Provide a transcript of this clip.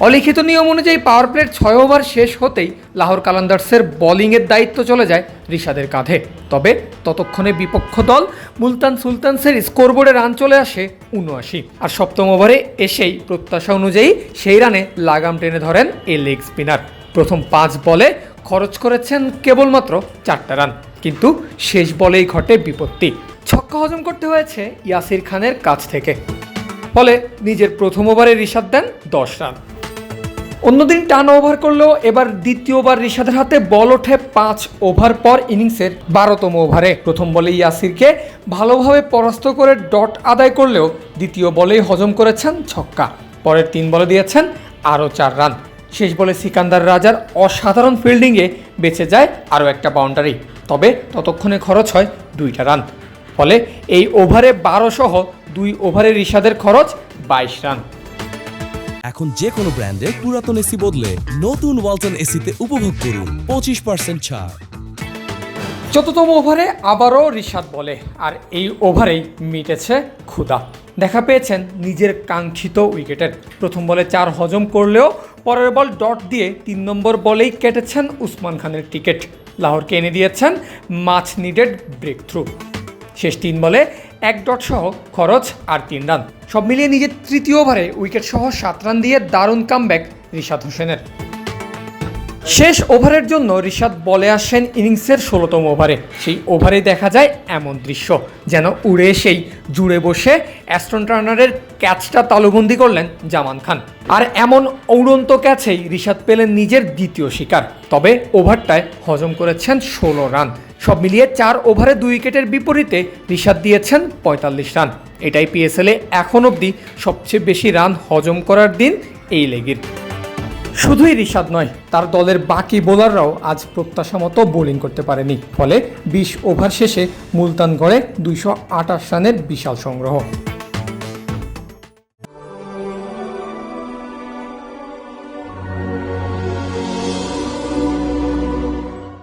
অলিখিত নিয়ম অনুযায়ী পাওয়ার প্লেট ছয় ওভার শেষ হতেই লাহোর কালান্দার্সের বোলিংয়ের দায়িত্ব চলে যায় রিশাদের কাঁধে। তবে ততক্ষণে বিপক্ষ দল মুলতান সুলতানসের স্কোরবোর্ডে রান চলে আসে উনআশি। আর সপ্তম ওভারে এসেই প্রত্যাশা অনুযায়ী সেই রানে লাগাম টেনে ধরেন এ লেগ স্পিনার প্রথম পাঁচ বলে খরচ করেছেন কেবলমাত্র চারটা রান কিন্তু শেষ বলেই ঘটে বিপত্তি। ছক্কা হজম করতে হয়েছে ইয়াসির খানের কাছ থেকে। ফলে নিজের প্রথম ওভারে রিশাদ দেন দশ রান অন্যদিন টান ওভার করলেও এবার দ্বিতীয় ওভার রিশাদের হাতে বল ওঠে পাঁচ ওভার পর ইনিংসের বারোতম ওভারে। প্রথম বলে ইয়াসিরকে ভালোভাবে পরাস্ত করে ডট আদায় করলেও দ্বিতীয় বলেই হজম করেছেন ছক্কা। পরের তিন বলে দিয়েছেন আরও চার রান। শেষ বলে সিকান্দার রাজার অসাধারণ ফিল্ডিংয়ে বেঁচে যায় আরও একটা বাউন্ডারি। তবে ততক্ষণে খরচ হয় দুইটা রান। ফলে এই ওভারে বারো সহ দুই ওভারে রিশাদের খরচ বাইশ রান। এখন যে কোনো ব্র্যান্ডের পুরাতন এসি বদলে নতুন ওয়ালটন এসিতে উপভোগ করুন পঁচিশ পার্সেন্ট ছাড়। চতুর্থম ওভারে আবারও রিশাদ বলে, আর এই ওভারেই মিটেছে ক্ষুদা দেখা পেয়েছেন নিজের কাঙ্ক্ষিত উইকেটের। প্রথম বলে চার হজম করলেও পরের বল ডট দিয়ে তিন নম্বর বলেই কেটেছেন উসমান খানের টিকিট। লাহোরকে এনে দিয়েছেন মাছ নিডেড ব্রেক থ্রু শেষ তিন বলে এক ডট সহ খরচ আর তিন রান। সব মিলিয়ে নিজের তৃতীয় ওভারে উইকেট সহ সাত রান দিয়ে দারুণ কামব্যাক রিশাদ হোসেনের। শেষ ওভারের জন্য ঋষাদ বলে আসেন ইনিংসের ষোলোতম ওভারে। সেই ওভারে দেখা যায় এমন দৃশ্য, যেন উড়ে এসেই জুড়ে বসে অ্যাস্টন টার্নারের ক্যাচটা তালুবন্দি করলেন জামান খান। আর এমন ঔড়ন্ত ক্যাচেই ঋষাদ পেলেন নিজের দ্বিতীয় শিকার। তবে ওভারটায় হজম করেছেন ষোলো রান। সব মিলিয়ে চার ওভারে দুই উইকেটের বিপরীতে ঋষাদ দিয়েছেন পঁয়তাল্লিশ রান। এটাই পিএসএলে এখন অবধি সবচেয়ে বেশি রান হজম করার দিন এই লেগের। শুধুই রিশাদ নয়, তার দলের বাকি বোলাররাও আজ প্রত্যাশা মতো বোলিং করতে পারেনি। ফলে বিশ ওভার শেষে মুলতান গড়ে দুইশো আটাশ রানের বিশাল সংগ্রহ।